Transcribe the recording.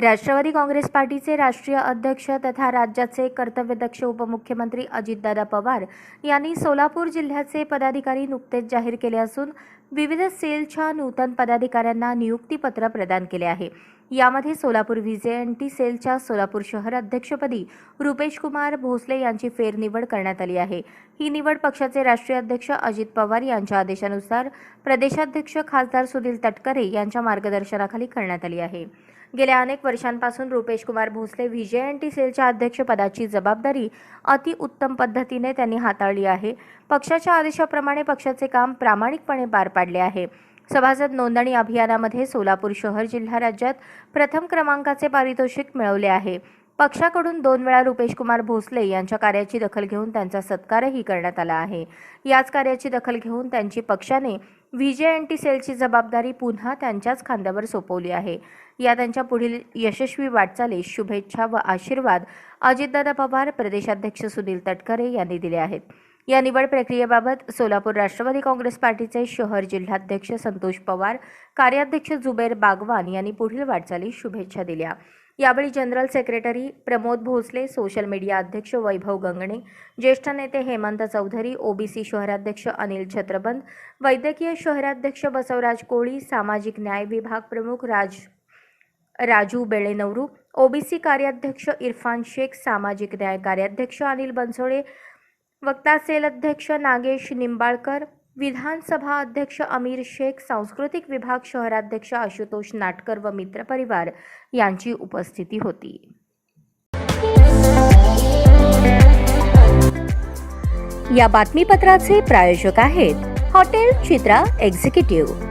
राष्ट्रवादी काँग्रेस पार्टीचे राष्ट्रीय अध्यक्ष तथा राज्याचे कर्तव्यदक्ष उपमुख्यमंत्री अजितदादा पवार यांनी सोलापूर जिल्ह्याचे पदाधिकारी नुकतेच जाहीर केले असून विविध सेलच्या नूतन पदाधिकाऱ्यांना नियुक्तीपत्र प्रदान केले आहे. यामध्ये सोलापूर व्हीजेएनटी सेलच्या सोलापूर शहर अध्यक्षपदी रुपेश कुमार भोसले यांची फेरनिवड करण्यात आली आहे. ही निवड पक्षाचे राष्ट्रीय अध्यक्ष अजित पवार यांच्या आदेशानुसार प्रदेशाध्यक्ष खासदार सुनील तटकरे यांच्या मार्गदर्शनाखाली करण्यात आली आहे. गेल्या अनेक वर्षांपासून रुपेश कुमार भोसले व्हीजेएनटी सेलच्या अध्यक्षपदाची जबाबदारी अतिउत्तम पद्धतीने त्यांनी हाताळली आहे. पक्षाच्या आदेशाप्रमाणे पक्षाचे काम प्रामाणिकपणे पार पाडले आहे. सभासद नोंदणी अभियानामध्ये सोलापूर शहर जिल्हा राज्यात प्रथम क्रमांकाचे पारितोषिक मिळवले आहे. पक्षाकडून दोन वेळा रुपेशकुमार भोसले यांच्या कार्याची दखल घेऊन त्यांचा सत्कारही करण्यात आला आहे. याच कार्याची दखल घेऊन त्यांची पक्षाने व्हीजेएनटी सेलची जबाबदारी पुन्हा त्यांच्याच खांद्यावर सोपवली आहे. या त्यांच्या पुढील यशस्वी वाटचालीस शुभेच्छा व आशीर्वाद अजितदादा पवार प्रदेशाध्यक्ष सुनील तटकरे यांनी दिले आहेत. या निवड प्रक्रियेबाबत सोलापूर राष्ट्रवादी काँग्रेस पार्टीचे शहर जिल्हाध्यक्ष संतोष पवार कार्याध्यक्ष जुबेर बागवान यांनी पुढील वाटचाली शुभेच्छा दिल्या. यावेळी general secretary Pramod Bhosale social media अध्यक्ष वैभव गंगणे ज्येष्ठ नेते हेमंत चौधरी ओबीसी शहराध्यक्ष अनिल छत्रबंद वैद्यकीय शहराध्यक्ष बसवराज कोळी सामाजिक न्याय विभाग प्रमुख राज राजू बेळेनवरू ओबीसी कार्याध्यक्ष इरफान शेख सामाजिक न्याय कार्याध्यक्ष अनिल बनसोडे वक्ता सेल अध्यक्ष नागेश निंबाळकर विधानसभा अध्यक्ष अमीर शेख सांस्कृतिक विभाग शहराध्यक्ष आशुतोष नाटकर व मित्रपरिवार यांची उपस्थिती होती. या बातमीपत्राचे प्रायोजक आहेत हॉटेल चित्रा एक्झिक्युटिव्ह.